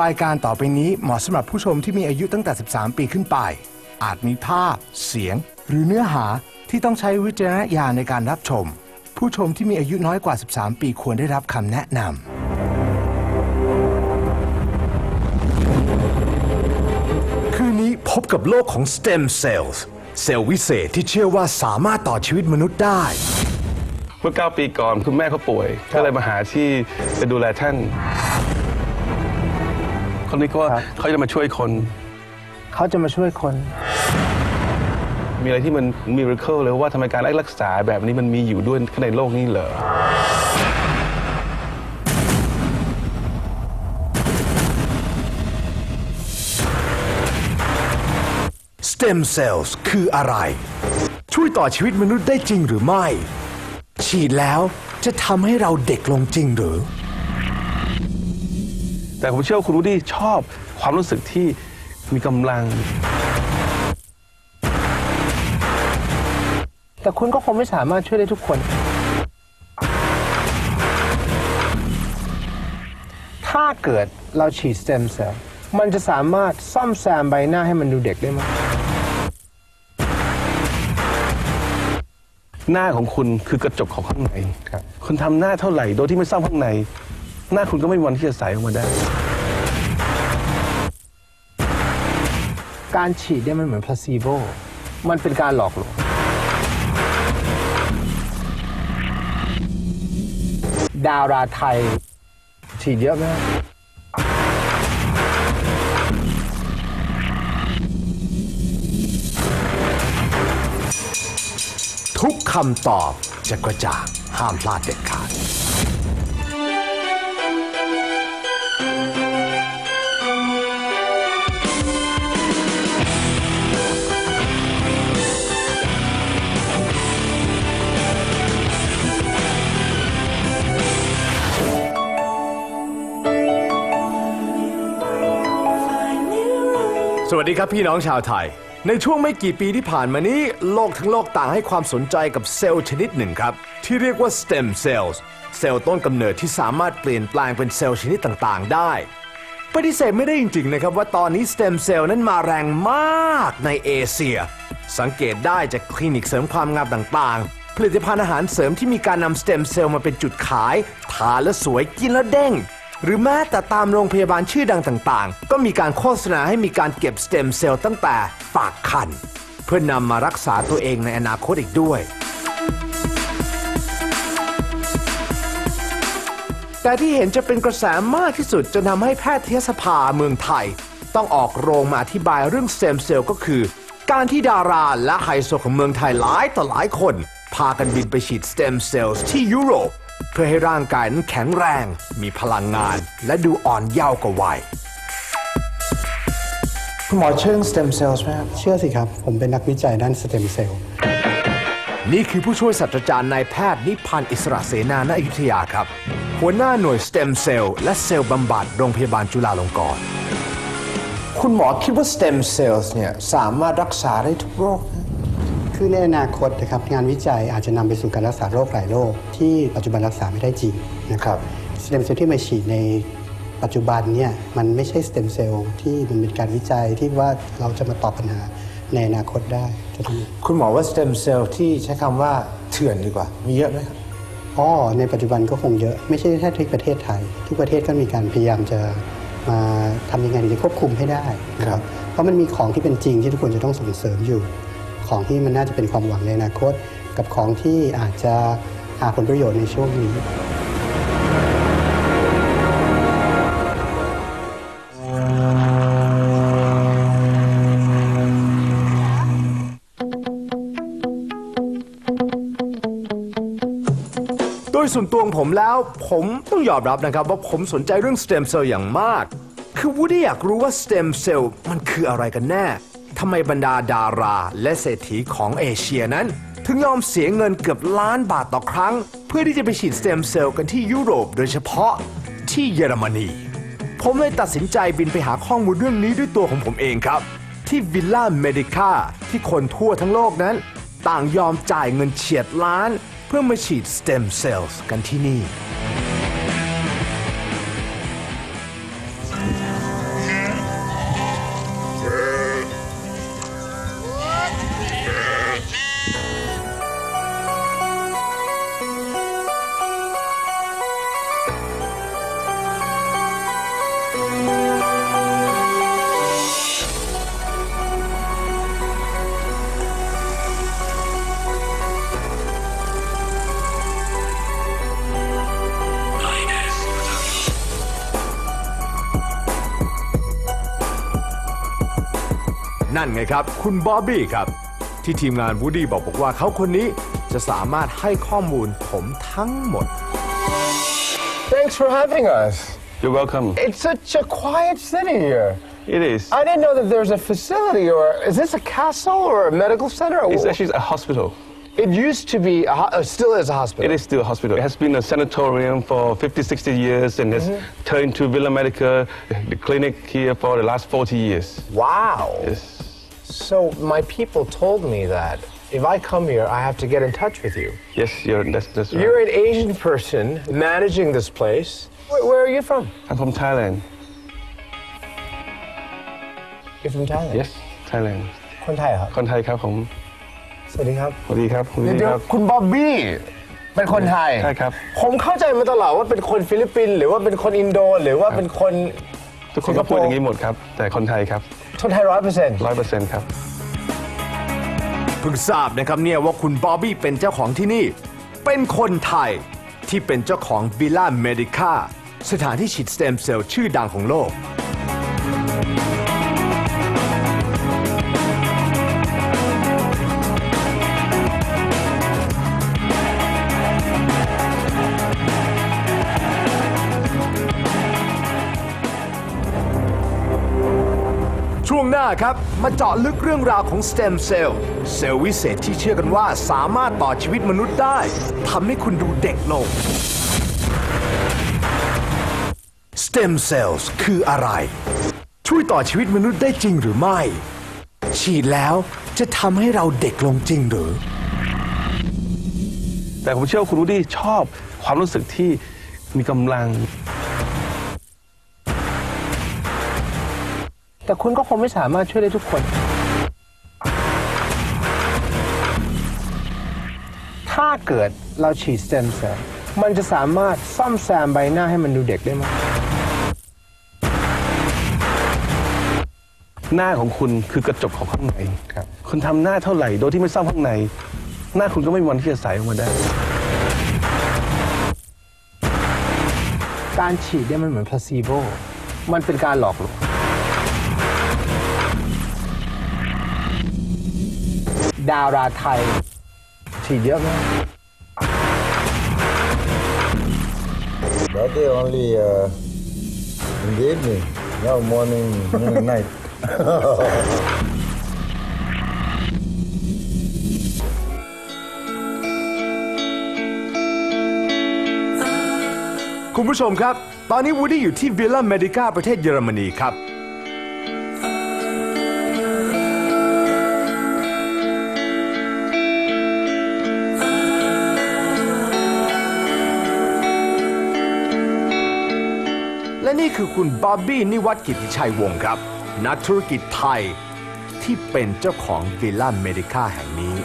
รายการต่อไปนี้เหมาะสำหรับผู้ชมที่มีอายุตั้งแต่ 13 ปีขึ้นไป อาจมีภาพ เสียง หรือเนื้อหาที่ต้องใช้วิจารณญาณในการรับชม ผู้ชมที่มีอายุน้อยกว่า 13 ปีควรได้รับคำแนะนำคืนนี้พบกับโลกของ STEM Cells เซลล์วิเศษที่เชื่อว่าสามารถต่อชีวิตมนุษย์ได้ เมื่อ 9 ปีก่อนคุณแม่เขาป่วย ก็เลยมาหาที่จะดูแลท่าน คนนี้ก็ว่าเขาจะมาช่วยคน เขาจะมาช่วยคน มีอะไรที่มันมิราเคิลเลยว่าทำไมการรักษาแบบนี้มันมีอยู่ด้วยในโลกนี้เหรอ STEM Cells คืออะไร ช่วยต่อชีวิตมนุษย์ได้จริงหรือไม่ ฉีดแล้วจะทำให้เราเด็กลงจริงหรือ แต่ผมเชื่อว่าคุณรู้ดี้ชอบความรู้สึกที่มีกำลัง แต่คุณก็คงไม่สามารถช่วยได้ทุกคน ถ้าเกิดเราฉีดสเต็มเซลล์มันจะสามารถซ่อมแซมใบหน้าให้มันดูเด็กได้ไหมหน้าของคุณคือกระจกของข้างใน ครับ คุณทำหน้าเท่าไหร่ โดยที่ไม่ซ่อมข้างใน หน้าคุณก็ไม่มีวันที่จะใสออกมาได้ การฉีดเนี่ยมันเหมือนพลาซีโบมันเป็นการหลอกลวงดาราไทย ฉีดเยอะไหมทุกคำตอบจะกระจ่างห้ามพลาดเด็ดขาด สวัสดีครับพี่น้องชาวไทย ในช่วงไม่กี่ปีที่ผ่านมานี้ โลกทั้งโลกต่างให้ความสนใจกับเซลล์ชนิดหนึ่งครับ ที่เรียกว่า stem cells เซลล์ต้นกำเนิดที่สามารถเปลี่ยนแปลงเป็นเซลล์ชนิดต่างๆ ได้ ปฏิเสธไม่ได้จริงๆนะครับว่าตอนนี้สเต็มเซลล์นั้นมาแรงมากในเอเชีย สังเกตได้จากคลินิกเสริมความงามต่างๆ ผลิตภัณฑ์อาหารเสริมที่มีการนำสเต็มเซลล์มาเป็นจุดขาย ทานแล้วสวยกินแล้วเด้ง หรือแม้แต่ตามโรงพยาบาลชื่อดังต่างๆ ก็มีการโฆษณาให้มีการเก็บสเต็มเซลล์ตั้งแต่ฝากคัน เพื่อนำมารักษาตัวเองในอนาคตอีกด้วย แต่ที่เห็นจะเป็นกระแสมากที่สุดจนทำให้แพทยสภาเมืองไทย ต้องออกโรงมาอธิบายเรื่องสเต็มเซลล์ก็คือ การที่ดาราและไฮโซของเมืองไทยหลายต่อหลายคน พากันบินไปฉีดสเต็มเซลล์ที่ยุโรป เพื่อให้ร่างกายนั้นแข็งแรง มีพลังงาน และดูอ่อนเยาว์กว่าวัยคุณหมอเชื่อสเต็มเซลล์ไหมครับเชื่อสิครับ ผมเป็นนักวิจัยด้านสเต็มเซลล์นี่คือผู้ช่วยศาสตราจารย์นายแพทย์นิพันธ์อิสระเสนาณอยุธยาครับ หัวหน้าหน่วยสเต็มเซลล์และเซลล์บำบัดโรงพยาบาลจุฬาลงกรณ์คุณหมอคิดว่าสเต็มเซลล์เนี่ยสามารถรักษาได้ทุกโรคนะ คือในอนาคตนะครับงานวิจัยอาจจะนำไปสู่การรักษาโรคหลายโรคที่ปัจจุบันรักษาไม่ได้จริงนะครับสเต็มเซลล์ที่มาฉีดในปัจจุบันเนี่ยมันไม่ใช่สเต็มเซลล์ที่มันเป็นการวิจัยที่ว่าเราจะมาตอบปัญหาในอนาคตได้จะทำคุณหมอว่าสเต็มเซลล์ที่ใช้คำว่าเถื่อนดีกว่า มีเยอะไหมครับอ๋อในปัจจุบันก็คงเยอะไม่ใช่แค่ที่ประเทศไทย ทุกประเทศก็มีการพยายามจะมาทำยังไงถึงจะควบคุมให้ได้นะครับเพราะมันมีของที่เป็นจริงที่ทุกคนจะต้องส่งเสริมอยู่ ของที่มันน่าจะเป็นความหวังในอนาคต กับของที่อาจจะหาผลประโยชน์ในช่วงนี้โดยส่วนตัวของผมแล้วผมต้องยอมรับนะครับว่าผมสนใจเรื่องสเต็มเซลล์อย่างมาก คือวูดี้อยากรู้ว่าสเต็มเซลล์มันคืออะไรกันแน่ ทำไมบรรดาดาราและเศรษฐีของเอเชียนั้น ถึงยอมเสียเงินเกือบล้านบาทต่อครั้ง เพื่อที่จะไปฉีดสเต็มเซลล์กันที่ยุโรปโดยเฉพาะที่เยอรมนี ผมเลยตัดสินใจบินไปหาข้อมูลเรื่องนี้ด้วยตัวของผมเองครับ ที่วิลล่าเมดิคาที่คนทั่วทั้งโลกนั้น ต่างยอมจ่ายเงินเฉียดล้าน เพื่อมาฉีดสเต็มเซลล์กันที่นี่ นั่นไงครับ คุณบ๊อบบี้ครับ ที่ทีมงานวูดดี้บอกบอกว่าเขาคนนี้จะสามารถให้ข้อมูลผมทั้งหมด Thanks for having us. You're welcome It's such a quiet city here. It is I didn't know that there's a facility, or is this a castle or a medical center? It's actually a hospital It used to be, a ho- uh, still is a hospital. It is still a hospital. It has been a sanatorium for 50, 60 years and has turned into Villa Medica, the clinic here for the last 40 years. Wow. Yes. So my people told me that if I come here, I have to get in touch with you. Yes, you're, that's, that's right. You're an Asian person managing this place. Where, where are you from? I'm from Thailand. You're from Thailand. Yes, Thailand. คนไทยครับคนไทยครับผม สวัสดีครับ สวัสดีครับคุณเดี๋พี่ยวครับ คุณบ๊อบบี้เป็นคนไทยใช่ครับ ผมเข้าใจมาตลอดว่าเป็นคนฟิลิปปินส์หรือว่าเป็นคนอินโด หรือว่าเป็นคน ทุกคนก็พูดอย่างนี้หมดครับ แต่คนไทยครับ คนไทยร้อยเปอร์เซ็นต์ร้อยเปอร์เซ็นต์ครับ เพิ่งทราบนะครับเนี่ยว่าคุณบ๊อบบี้เป็นเจ้าของที่นี่ เป็นคนไทยที่เป็นเจ้าของวิลล่าเมดิคาสถานที่ฉีดสเต็มเซลล์ชื่อดังของโลกาครับ มาเจาะลึกเรื่องราวของสเต็มเซลล์เซลล์วิเศษที่เชื่อกันว่าสามารถต่อชีวิตมนุษย์ได้ทำให้คุณดูเด็กลง Stem Cells คืออะไร ช่วยต่อชีวิตมนุษย์ได้จริงหรือไม่ ฉีดแล้วจะทำให้เราเด็กลงจริงหรือ แต่ผมเชื่อว่าคุณวูดดี้ชอบความรู้สึกที่มีกำลัง แต่คุณก็คงไม่สามารถช่วยได้ทุกคน ถ้าเกิดเราฉีดสเต็มเซลล์มันจะสามารถซ่อมแซมใบหน้าให้มันดูเด็กได้ไหมหน้าของคุณคือกระจกของข้างในครับ คุณทำหน้าเท่าไหร่โดยที่ไม่ซ่อมข้างใน หน้าคุณก็ไม่มีวันที่จะใสออกมาได้ การฉีดเนี่ยมันเหมือน placebo มันเป็นการหลอกลวง ดาราไทย ฉีดเยอะไหม That day only uh, in the evening. Now morning, noon, and night. คุณผู้ชมครับ ตอนนี้วูดดี้อยู่ที่วิลล่าเมดิกาประเทศเยอรมนีครับ นี่คือคุณบ๊อบบี้นิวัตกิติชัยวงศ์ครับ นักธุรกิจไทยที่เป็นเจ้าของวิลล่าเมดิกาแห่งนี้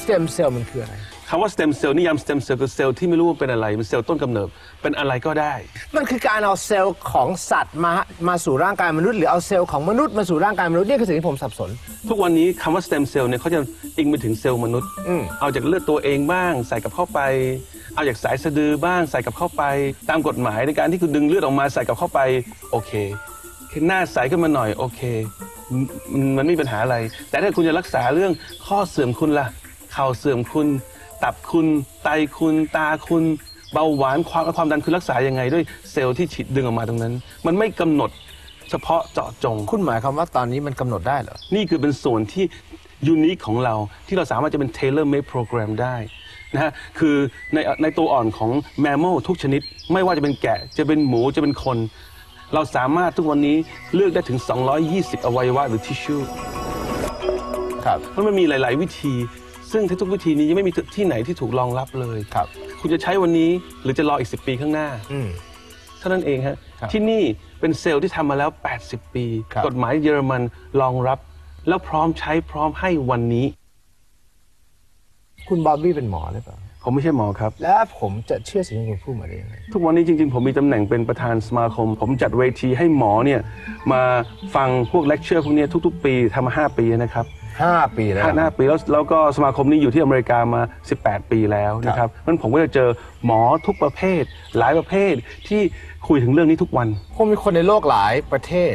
สเต็มเซลล์มันคืออะไร คำว่า stem cell นิยาม stem cell คือเซลล์ที่ไม่รู้ว่าเป็นอะไรเป็นเซลล์ต้นกำเนิดเป็นอะไรก็ได้ มันคือการเอาเซลล์ของสัตว์มามาสู่ร่างกายมนุษย์หรือเอาเซลล์ของมนุษย์มาสู่ร่างกายมนุษย์นี่คือสิ่งที่ผมสับสน ทุกวันนี้คำว่า stem cell เนี่ยเขาจะอิงไปถึงเซลล์มนุษย์เอาจากเลือดตัวเองบ้าง ใส่กับเข้าไป เอาจากสายสะดือบ้างใส่กับเข้าไป ตามกฎหมายในการที่คุณดึงเลือดออกมาใส่กับเข้าไปโอเคหน้าใสขึ้นมาหน่อยโอเคมันมันไม่มีปัญหาอะไร แต่ถ้าคุณจะรักษาเรื่องข้อเสื่อมคุณล่ะเข่าเสื่อมคุณ ตับคุณไตคุณตาคุณเบาหวานความความดันคุณรักษายังไง ด้วยเซลล์ที่ฉีดดึงออกมาตรงนั้น มันไม่กำหนดเฉพาะเจาะจง คุณหมายความว่าตอนนี้มันกำหนดได้เหรอ นี่คือเป็นส่วนที่ยูนิคของเราที่เราสามารถจะเป็น tailor made program ได้นะฮะคือในในตัวอ่อนของแมม a l ทุกชนิด ไม่ว่าจะเป็นแกะจะเป็นหมูจะเป็นคน เราสามารถทุกวันนี้เลือกได้ถึง 220 อวัยวะหรือทิชชูครับ เพราะมันมีหลาย ๆ วิธี ซึ่งทุกวิธีนี้ยังไม่มีที่ไหนที่ถูกรองรับเลยครับ คุณจะใช้วันนี้หรือจะรออีก 10 ปีข้างหน้าอืมเท่านั้นเองฮะครับที่นี่เป็นเซลล์ที่ทำมาแล้ว 80 ปีครับกฎหมายเยอรมันรองรับ แล้วพร้อมใช้พร้อมให้วันนี้ คุณบ๊อบบี้เป็นหมอหรือเปล่าผมไม่ใช่หมอครับ แล้วผมจะเชื่อสิ่งที่คุณพูดมาได้ยังไงทุกวันนี้จริง ๆ ผมมีตำแหน่งเป็นประธานสมาคม ผมจัดเวทีให้หมอเนี่ยมาฟังพวกเลคเชอร์พวกเนี้ยทุก ๆ ปีทำมา5ปีนะครับ 5ปีแล้ว ห้าปีแล้วแล้วก็สมาคมนี้อยู่ที่อเมริกามา 18 ปีแล้วนะครับมันผมก็จะเจอหมอทุกประเภท หลายประเภทที่คุยถึงเรื่องนี้ทุกวัน คงมีคนในโลกหลายประเทศ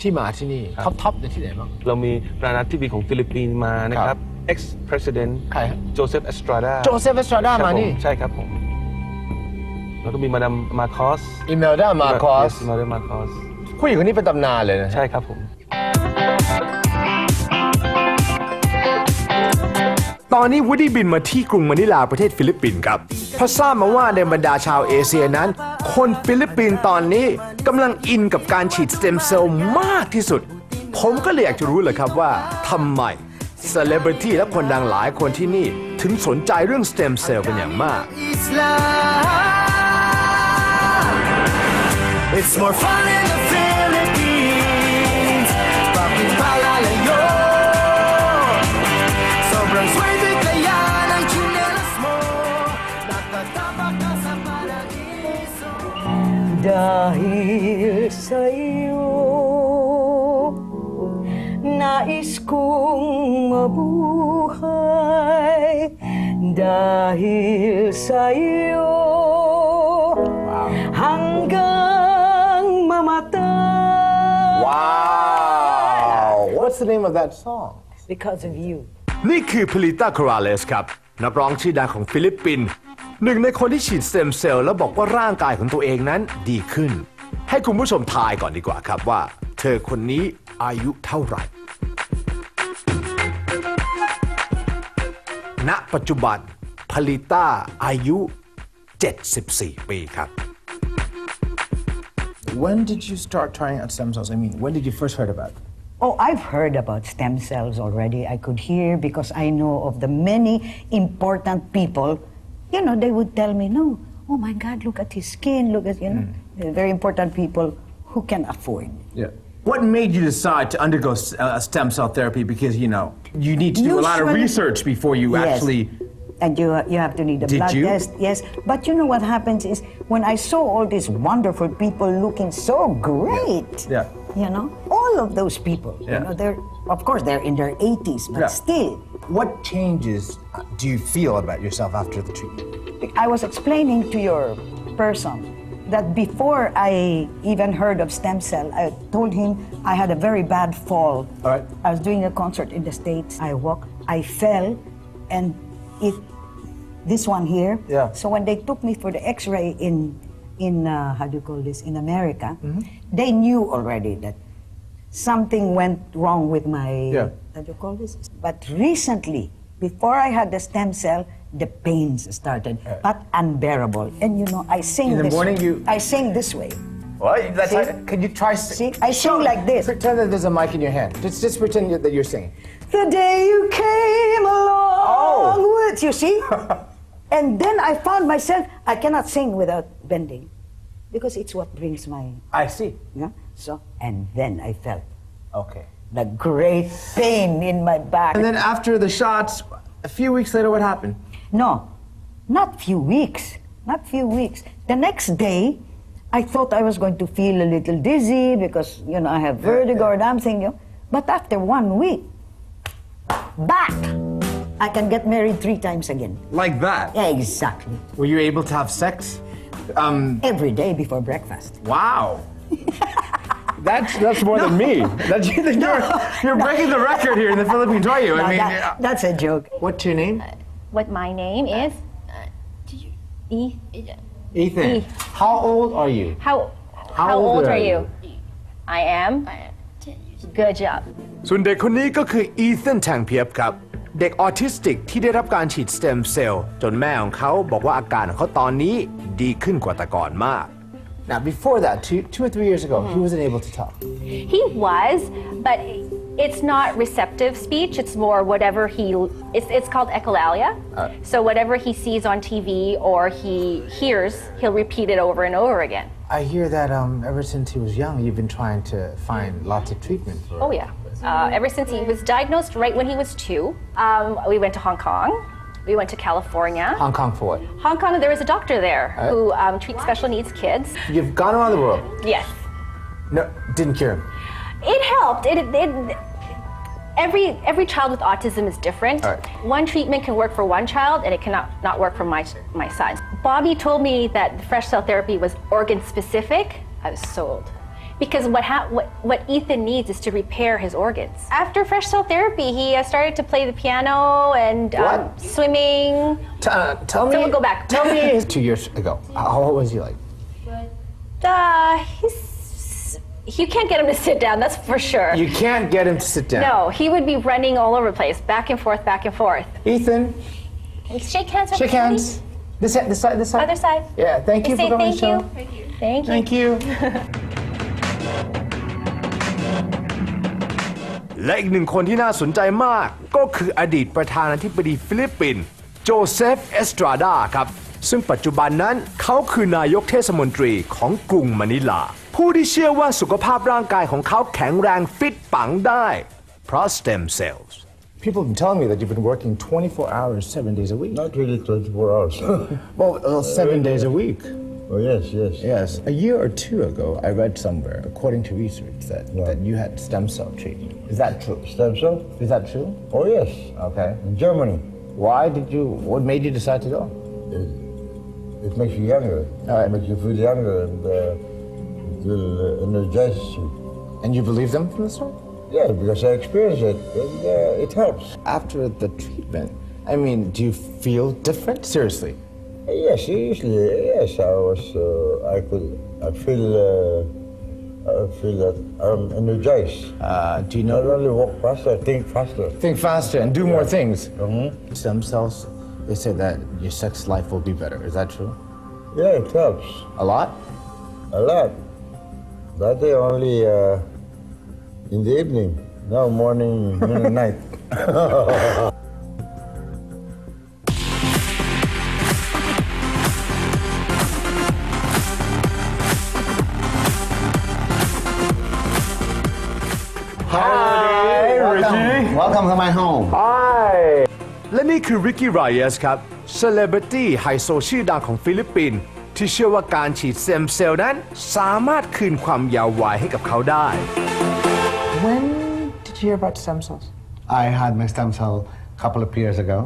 ที่มาที่นี่ ท็อปท็อปในที่ไหนบ้าง เรามีประธานาธิบดีของฟิลิปปินส์มานะครับ ex president ใครฮะโจเซฟเอสตราดาโจเซฟเอสตราดามานี่ ใช่ครับผม แล้วก็มีมาดามมาคอสอิเมลดามาคอสมาดามมาคอสผู้หญิงคนนี้เป็นตำนานเลยนะ ใช่ครับผม อนนี้วูดดี้บินมาที่กรุงมะนิลาประเทศฟิลิปปินส์ครับเพราะทราบมาว่าในบรรดาชาวเอเชียนั้น คนฟิลิปปินส์ตอนนี้กำลังอินกับการฉีดสเต็มเซลล์มากที่สุด ผมก็เลยอยากจะรู้เลยครับว่าทำไมเซเลบริตี้และคนดังหลายคนที่นี่ ถึงสนใจเรื่องสเต็มเซลล์เป็นอย่างมาก It's more fun Dahil sa'yo Nais kong mabuhay Dahil sa'yo Hanggang mamatay Wow What's the name of that song Because of you นี่คือพลิต้าคาราเลสครับ นักร้องชื่อดังของฟิลิปปินส์ หนึ่งในคนที่ฉีดสเต็มเซลล์แล้วบอกว่าร่างกายของตัวเองนั้นดีขึ้น ให้คุณผู้ชมทายก่อนดีกว่าครับว่า เธอคนนี้อายุเท่าไหร่ ณ ปัจจุบันพลิต้าอายุ 74 ปีครับ When did you start trying out stem cells I mean when did you first heard about it Oh, I've heard about stem cells already. I could hear because I know of the many important people. You know, they would tell me, no, oh my God, look at his skin, look at, you know, very important people who can afford. Yeah. What made you decide to undergo uh, stem cell therapy? Because you know you need to do a lot of research before you Yes. actually. And you, you have to need a Did blood you? test, yes. But you know what happens is when I saw all these wonderful people looking so great, Yeah. You know, all of those people, Yeah. you know, they're, of course, they're in their 80s, but Yeah. still, What changes do you feel about yourself after the treatment I was explaining to your person that before I even heard of stem cell, I told him I had a very bad fall. All right. I was doing a concert in the States. I walked, I fell, and it, this one here. Yeah. So when they took me for the x ray in, in uh, how do you call this, in America, they knew already that something went wrong with my, Yeah. how do you call this? But recently, before I had the stem cell, the pains started, but unbearable. And you know, I sing In the this morning way. you- I sing this way. What? That's how- can you try See, I sing like this. Pretend that there's a mic in your hand. Just, just pretend that you're singing. The day you came along Oh. with you see? and then I found myself I cannot sing without bending. Because it's what brings my I see. yeah? So and then I felt Okay. the great pain in my back. And then after the shots, a few weeks later, what happened? No, not few weeks. Not few weeks. The next day, I thought I was going to feel a little dizzy because you know I have vertigo or something. You know. But after one week, back, I can get married three times again. Like that? Yeah, exactly. Were you able to have sex? Um. Every day before breakfast. Wow. That's that's more than me. That's, you're, You're breaking the record here in the Philippines, are you? No, I mean, that- that's a joke. What's your name? What my name is? E. Ethan. E. How old are you? How How how, old old, are are you? you? I am. Good job. ส่วนเด็กคนนี้ก็คืออีเธนแทงเพียบครับ เด็กออทิสติกที่ได้รับการฉีดสเต็มเซลล์จนแม่ของเขาบอกว่าอาการของเขาตอนนี้ดีขึ้นกว่าแต่ก่อนมาก Now, before that, two, two or three years ago, he wasn't able to talk. He was, but it's not receptive speech. It's more whatever he. It's it's called echolalia. so whatever he sees on TV or he hears, he'll repeat it over and over again. I hear that um, ever since he was young, you've been trying to find lots of treatment for Oh yeah. Uh, ever since he was diagnosed, right when he was two, um, we went to Hong Kong. We went to California. Hong Kong for what? Hong Kong, there was a doctor there who um, treats special needs kids. You've gone around the world. Yes. No, didn't cure him. It helped. It, it, every every child with autism is different. One treatment can work for one child, and it cannot not work for my my son. Bobby told me that the fresh cell therapy was organ specific. I was sold. Because what, ha- what what Ethan needs is to repair his organs. After fresh cell therapy, he uh, started to play the piano and um, What? swimming. T- uh, tell me. So we'll go back. Tell me two years ago. How old was he like? Uh, he's you can't get him to sit down. That's for sure. You can't get him to sit down. no, he would be running all over the place, back and forth, back and forth. Ethan, Shake hands. with shake everybody. hands. This this side, this side. Other side. Yeah, thank you Say for coming thank to you. the show. Thank you. Thank you. และอีกหนึ่งคนที่น่าสนใจมาก ก็คืออดีตประธานาธิบดีฟิลิปปินส์โจเซฟ เอสตราดาครับ ซึ่งปัจจุบันนั้นเขาคือนายกเทศมนตรีของกรุงมะนิลา ผู้ที่เชื่อว่าสุขภาพร่างกายของเขาแข็งแรงฟิตปังได้ เพราะ stem cells People have been telling me that you've been working 24 hours, seven days a week. Not really 24 hours. Well, uh, seven days a week. Oh, yes, yes. Yes. A year or two ago, I read somewhere, according to research, that, Yeah. that you had stem cell treatment. Is that true? Stem cell? Is that true? Oh, yes. Okay. In Germany. Why did you, what made you decide to go? It, it makes you younger. All right. It makes you feel younger and uh, it will uh, energize you. And you believe them from the start? Yeah, because I experienced it and uh, it helps. After the treatment, I mean, do you feel different? Seriously? Yes, usually, yes, I was, uh, I could, I feel, uh, I feel that I'm energized. Uh, do you Not only walk faster, think faster. Think faster and do more things. Mhm. Stem cells, they say that your sex life will be better. Is that true? Yeah, it helps A lot? a lot. That day only uh, in the evening, now morning, noon, and night. Ricky. Welcome to my home. Hi และนี่คือริกกี้ไรเอสครับเซเลบริตี้ไฮโซชื่อดังของฟิลิปปินส์ที่เชื่อว่าการฉีดเซมเซลล์นั้น สามารถคืนความยาววัยให้กับเขาได้ When did you hear about stem cells? I had my stem cell a couple of years ago.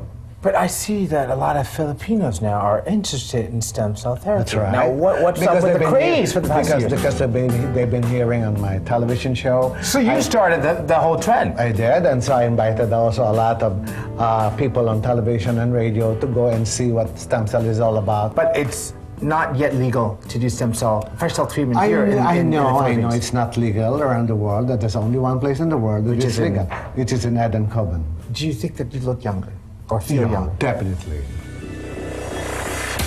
But I see that a lot of Filipinos now are interested in stem cell therapy. That's right. Now, what, what's Because up with the craze for the past because, years? Because they've been, they've been hearing on my television show. so you started the, the whole trend. I did, and so I invited also a lot of uh, people on television and radio to go and see what stem cell is all about. But it's not yet legal to do stem cell, fresh cell treatment I, here in, I in- in know, I know it's not legal around the world. That there's only one place in the world which, is in- legal, which is in Eden Coven. Do you think that you look younger or feel Yeah, younger? definitely.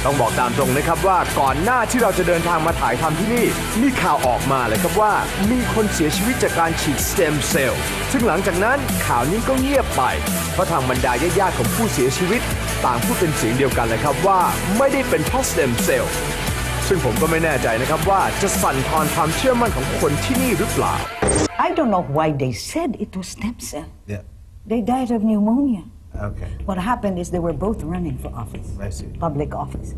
ต้องบอกตามตรงนะครับว่าก่อนหน้าที่เราจะเดินทางมาถ่ายทำที่นี่ มีข่าวออกมาเลยครับว่า มีคนเสียชีวิตจากการฉีดสเต็มเซลล์ซึ่งหลังจากนั้นข่าวนี้ก็เงียบไป เพราะทางบรรดาญาติๆของผู้เสียชีวิต ต่างพูดเป็นเสียงเดียวกันเลยครับว่าไม่ได้เป็นเพราะสเต็มเซลล์ซึ่งผมก็ไม่แน่ใจนะครับว่าจะสั่นคลอนความเชื่อมั่นของคนที่นี่หรือเปล่า I don't know why they said it was stem cell. Yeah. They died of pneumonia. Okay. What happened is they were both running for office, I see. public office.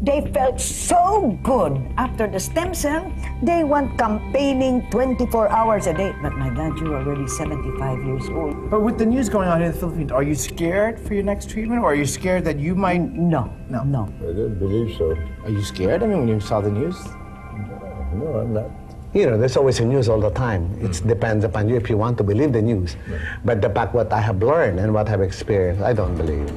They felt so good after the stem cell, they went campaigning 24 hours a day. But my God, you're already 75 years old. But with the news going on here in the Philippines, are you scared for your next treatment or are you scared that you might. No, No. no. I don't believe so. Are you scared? I mean, when you saw the news? No, I'm not. You know, there's always a news all the time. It depends upon you if you want to believe the news. But the fact what I have learned and what I've experienced, I don't believe.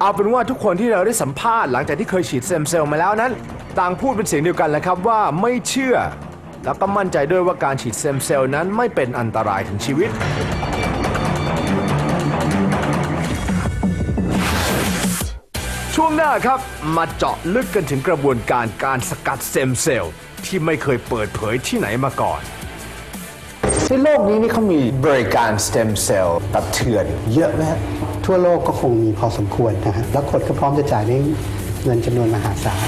เอาเป็นว่าทุกคนที่เราได้สัมภาษณ์หลังจากที่เคยฉีดสเต็มเซลล์มาแล้วนั้น ต่างพูดเป็นเสียงเดียวกันแหละครับว่าไม่เชื่อ แล้วก็มั่นใจด้วยว่าการฉีดสเต็มเซลล์นั้นไม่เป็นอันตรายถึงชีวิต ช่วงหน้าครับมาเจาะลึกกันถึงกระบวนการการสกัดสเต็มเซลล์ ที่ไม่เคยเปิดเผยที่ไหนมาก่อนในโลกนี้นี่เขามีบริการสเต็มเซลล์แบบเถื่อนเยอะไหมฮะทั่วโลกก็คงมีพอสมควรนะฮะแล้วคนก็พร้อมจะจ่ายด้วยเงินจำนวนมหาศาล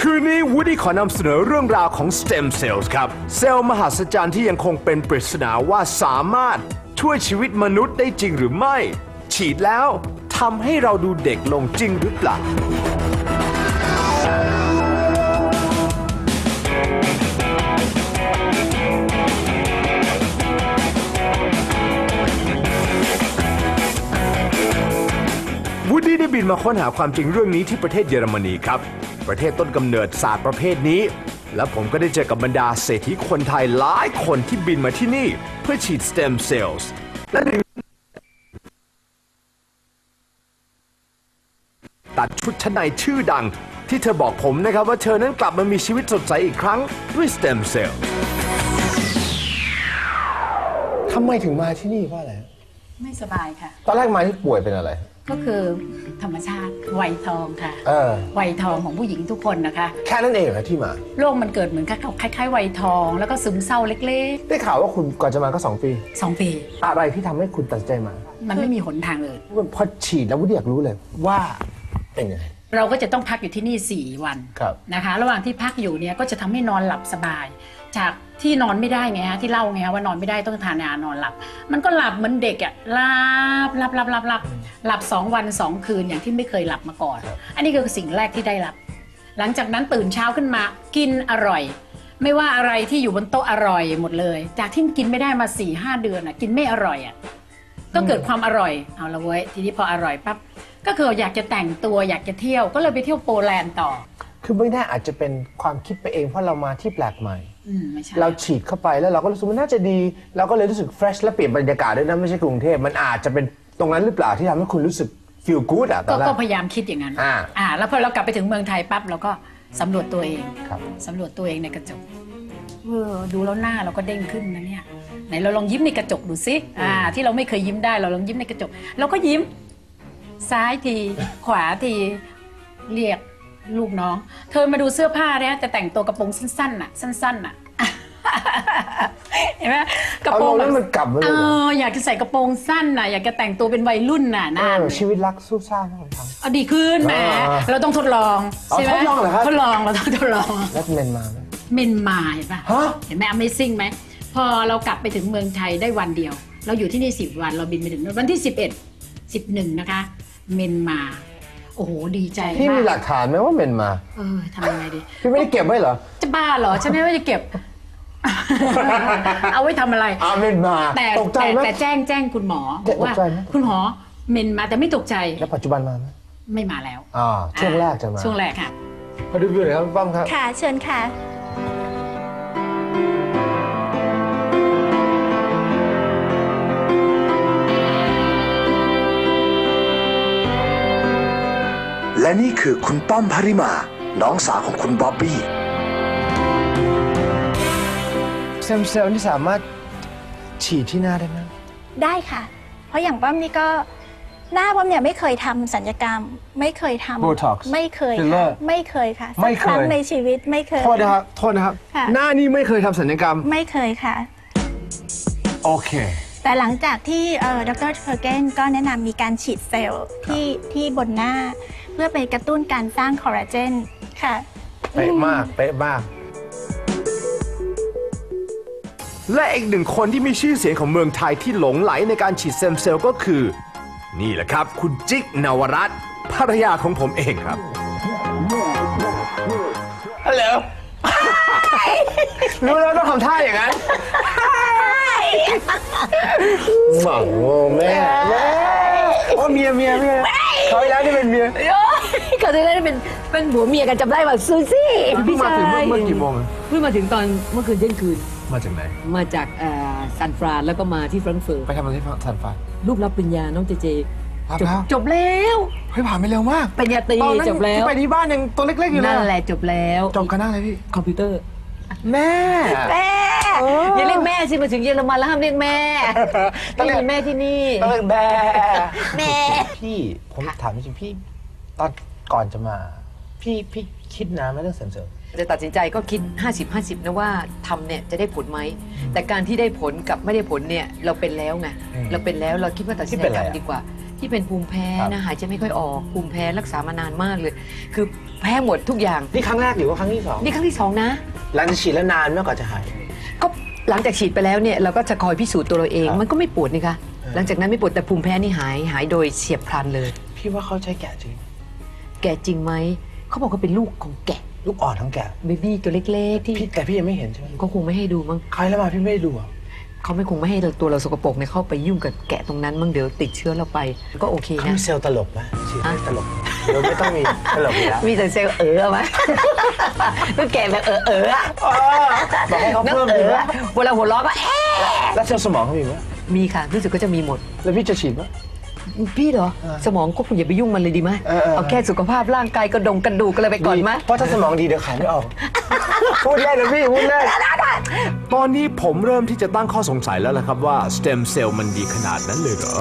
คืนนี้วูดดี้ขอนำเสนอเรื่องราวของ Stem Cells ครับ เซลล์มหัศจรรย์ที่ยังคงเป็นปริศนาว่าสามารถ ช่วยชีวิตมนุษย์ได้จริงหรือไม่ ฉีดแล้วทำให้เราดูเด็กลงจริงหรือเปล่า นมาค้นหาความจริงเรื่องนี้ที่ประเทศเยอรมนีครับ ประเทศต้นกำเนิดศาสตร์ประเภทนี้ และผมก็ได้เจอกับบรรดาเศรษฐีคนไทยหลายคนที่บินมาที่นี่เพื่อฉีดสเต็มเซลล์และหนึ่งตัดชุดชั้นในชื่อดัง ที่เธอบอกผมนะครับว่าเธอนั้นกลับมามีชีวิตสดใสอีกครั้งด้วยสเต็มเซลล์ทำไมถึงมาที่นี่เพราะอะไร ไม่สบายค่ะ ตอนแรกมาที่ป่วยเป็นอะไร ก็คือธรรมชาติวัยทองค่ะเออวัยทองของผู้หญิงทุกคนนะคะ แค่นั้นเองเหรอที่มาโรคมันเกิดเหมือนกับคล้ายๆวัยทอง แล้วก็ซึมเศร้าเล็กได้ข่าวว่าคุณก่อนจะมาก็ 2 ปี ๆสองปีอะไรที่ทำให้คุณตัดสินใจมามันไม่มีหนทางเลย พอฉีดแล้ววุฒิอยากรู้เลยว่าเป็นยังไง เราก็จะต้องพักอยู่ที่นี่ 4 วันครับ นะคะ ระหว่างที่พักอยู่เนี่ยก็จะทำให้นอนหลับสบาย จาก ที่นอนไม่ได้ไงฮะที่เล่าไงฮะว่านอนไม่ได้ต้องทานยานอนหลับ มันก็หลับเหมือนเด็กอะหลับหลับหลับหลับหลับหลับสองวันสองคืนอย่างที่ไม่เคยหลับมาก่อน อันนี้คือสิ่งแรกที่ได้รับ หลังจากนั้นตื่นเช้าขึ้นมากินอร่อย ไม่ว่าอะไรที่อยู่บนโต๊ะอร่อยหมดเลย จากที่กินไม่ได้มา4ี่ห้าเดือนอะกินไม่อร่อยอะก็เกิดความอร่อยเอาละเว้ยทีนี้พออร่อยปั๊บก็คืออยากจะแต่งตัวอยากจะเที่ยวก็เลยไปเที่ยวโปแลนด์ต่อ คือไม่แน่อาจจะเป็นความคิดไปเองเพราะเรามาที่แปลกใหม่อืมไม่ใช่ เราฉีดเข้าไปแล้วเราก็รู้สึกมันน่าจะดี เราก็เลยรู้สึก fresh และเปลี่ยนบรรยากาศด้วยนะไม่ใช่กรุงเทพมันอาจจะเป็นตรงนั้นหรือเปล่าที่ทำให้คุณรู้สึก feel good อะตอก็นแรก็กพยายามคิดอย่างนั้นอ่าอ่าแล้วพอเรากลับไปถึงเมืองไทยปั๊บเราก็สำรวจตัวเองครับสำรวจตัวเองในกระจกเออดูแล้วหน้าเราก็เด้งขึ้นนะเนี่ยไหนเราลองยิ้มในกระจกดูสิอ่าที่เราไม่เคยยิ้มได้เราลองยิ้มในกระจก เราก็ยิ้ม ซ้ายทีขวาทีเรียก ลูกน้อง เธอมาดูเสื้อผ้าเนี่ยจะแต่งตัวกระโปรงสั้นๆน่ะ สั้นๆน่ะ เห็นไหมกระเอาโปรงเราแล้วมันกลับมาเอเลยเหรอออยากจะใส่กระโปรงสั้นน่ะ อยากจะแต่งตัวเป็นวัยรุ่นน่ะเอนะอชีวิตรักสู้ซ่านะผมทเอาดีขึ้นแหมอ่าเราต้องทดลองอ๋อใช่ไหมทดลองเหรอครับ ทดลองเราต้องทดลองำแล้วเมนมาไหม เมนมาเห็นปะฮะ เห็นไหม Amazing ไหม พอเรากลับไปถึงเมืองไทยได้วันเดียว เราอยู่ที่นี่สิบวันเราบินไปถึงวันที่สิบเอ็ดสิบหนึ่งนะคะ เมนมา โอ้โหดีใจพี่มีหมาลักกฐานไหมว่าเมนมา เออทำยังไงดี พี่ไม่ได้เก็บไว้เหรอ จะบ้าเหรอฉันไม่ได้เก็บ เอาไว้ทำอะไรอ่าเมนมา แต่ตกใจแต่ไหม แต่แจ้งแจ้งคุณหมอบอกว่า ตกใจไหม คุณหมอเมนมาแต่ไม่ตกใจแล้วปัจจุบันมาไหมไม่มาแล้วอ่าช่วงแรกจะมาช่วงแรกค่ะ มาดูวิวหน่อยครับพี่ป้อมครับ ค่ะ เชิญค่ะ และนี่คือคุณป้อมพริมา น้องสาวของคุณบ๊อบบี้เซมเซลล์นี่สามารถฉีดที่หน้าได้ไหมได้ค่ะ เพราะอย่างป้อมนี่ก็หน้าป้อมเนี่ยไม่เคยทำสัญญกรรม ไม่เคยทำ Botox ไม่เคย Filler ค่ะไม่เคยค่ะไม่สักเคย ครั้งในชีวิตไม่เคย โทษนะครับ โทษนะครับ ค่ะ หน้านี่ไม่เคยทำสัญญกรรม ไม่เคยค่ะ โอเค แต่หลังจากที่ดรเฟอร์เกนก็แนะนำมีการฉีดเซลล์ที่ที่บนหน้า เพื่อไปกระตุ้นการสร้างคอลลาเจนค่ะ เป๊ะมาก เป๊ะมาก และอีกหนึ่งคนที่มีชื่อเสียงของเมืองไทยที่หลงไหลในการฉีดสเต็มเซลล์ก็คือ นี่แหละครับ คุณจิ๊กนวรัตน์ภรรยาของผมเองครับฮัลโหลรู้แล้วต้องทำท่าอย่างนั้นหวังโอ้แม่แม่โอ้เมียเมียเมียเขาอีกแล้วนี่เป็นเมีย เขาจะได้เป็นเป็นผัวเมียกันจำได้ป่ะซูซี่เพิ่งมาถึงเมื่อเมื่อกี่โมงอะเพิ่งมาถึงตอนเมื่อคืนเที่ยงคืน มาจากไหน มาจากเอ่อซานฟรานแล้วก็มาที่แฟรงก์เฟิร์ตไปทำอะไรที่ซันฟานรูปรับปริญญาน้องเจเจครับจบแล้วจบแล้วเฮ้ยผ่านไปเร็วมากปริญญาตรีตอนนั้นจบแล้วที่ไปที่บ้านยังตัวเล็กๆอยู่เลยนั่นแหละจบแล้วจบกันนั่งเลยพี่คอมพิวเตอร์ แม่แม่อย่าเรียกแม่สิมาถึงเยอรมันแล้วห้ามเรียกแม่ต้อไม่งเรียกมีแม่ที่นี่ต้องเรียกแม่แม่พี่ผมถามจริงๆพี่ตอน ก่อนจะมา พี่พี่คิดนานไหมเรื่องเสริมเสริมจะตัดสินใจก็คิด 50 50 นะว่าทำเนี่ยจะได้ผลไหม แต่การที่ได้ผลกับไม่ได้ผลเนี่ยเราเป็นแล้วไงอืมเราเป็นแล้วเราคิดว่าตัดสินที่ใจเป็นอะไรอะทำดีกว่า ที่เป็นภูมิแพ้ครับนะหายใจไม่ค่อยออกภูมิแพ้รักษามานานมากเลย คือแพ้หมดทุกอย่างนี่ครั้งแรกหรือว่าครั้งที่สองนี่ครั้งที่สองนะหลังจากฉีดแล้วนานเมื่อกว่อนจะหายก็หลังจากฉีดไปแล้วเนี่ยเราก็จะคอยพิสูจน์ตัวเราเองครับมันก็ไม่ปวดนี่คะเออหลังจากนั้นไม่ปวดแต่ภูมิแพ้นี่หายหายโดยเฉียบพลันเลย พี่ว่าเขาใช้แกะจริง แก่จริงไหม เขาบอกว่าเป็นลูกของแกะลูกอ่อนทั้งแกะเบบี้ตัวเล็กๆที่พี่แต่พี่ยังไม่เห็นใช่ไหมเขาคงไม่ให้ดูมั้งใครแล้วมาพี่ไม่ได้ดูเหรอเขาไม่คงไม่ให้ตัวเราสกปรกเนี่ยเข้าไปยุ่งกับแกะตรงนั้นมั้งเดี๋ยวติดเชื้อเราไป ก็โอเคเขานะ มีเซลล์ตลกไหมฉีดให้ตลกเดี๋ยวไม่ต้องมีตลกอยู่แล้วมีแต่เซลล์เออเอาไหมก็แกะแบบเออเอออะบอกให้เขาเพิ่มเอดีอไหมอะเวลาหัวเราะก็เอ๊ะแล้วเซลล์สมองเขามีไหมมีค่ะรู้สึกก็จะมีหมด แล้วพี่จะฉีดไหม พี่เหรอ สมองก็คุณอย่าไปยุ่งมันเลยดีไหมเออเออ เอาแค่สุขภาพร่างกายกระดงกระดูกอะไรไปก่อนไหมเพราะถ้าสมองดีเดี๋ยวขายไม่ออก พูดเล่นนะพี่พูดเล่นตอนนี้ผมเริ่มที่จะตั้งข้อสงสัยแล้วล่ะครับว่าสเต็มเซลล์มันดีขนาดนั้นเลยเหรอ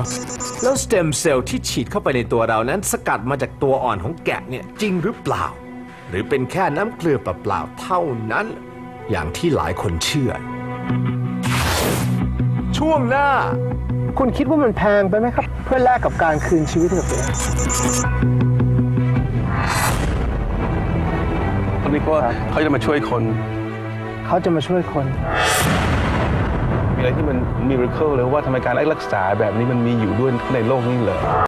แล้วสเต็มเซลล์ที่ฉีดเข้าไปในตัวเรานั้นสกัดมาจากตัวอ่อนของแกะเนี่ยจริงหรือเปล่า หรือเป็นแค่น้ำเกลือเปล่าๆเท่านั้น อย่างที่หลายคนเชื่อ ช่วงหน้า คุณคิดว่ามันแพงไปไหมครับ เพื่อแลกกับการคืนชีวิตให้กับตัวเองคนนี้ก็เขาจะมาช่วยคน เขาจะมาช่วยคน มีอะไรที่มันมี miracle เลยว่าทำไมการรักษาแบบนี้มันมีอยู่ด้วยในโลกนี้เหรอ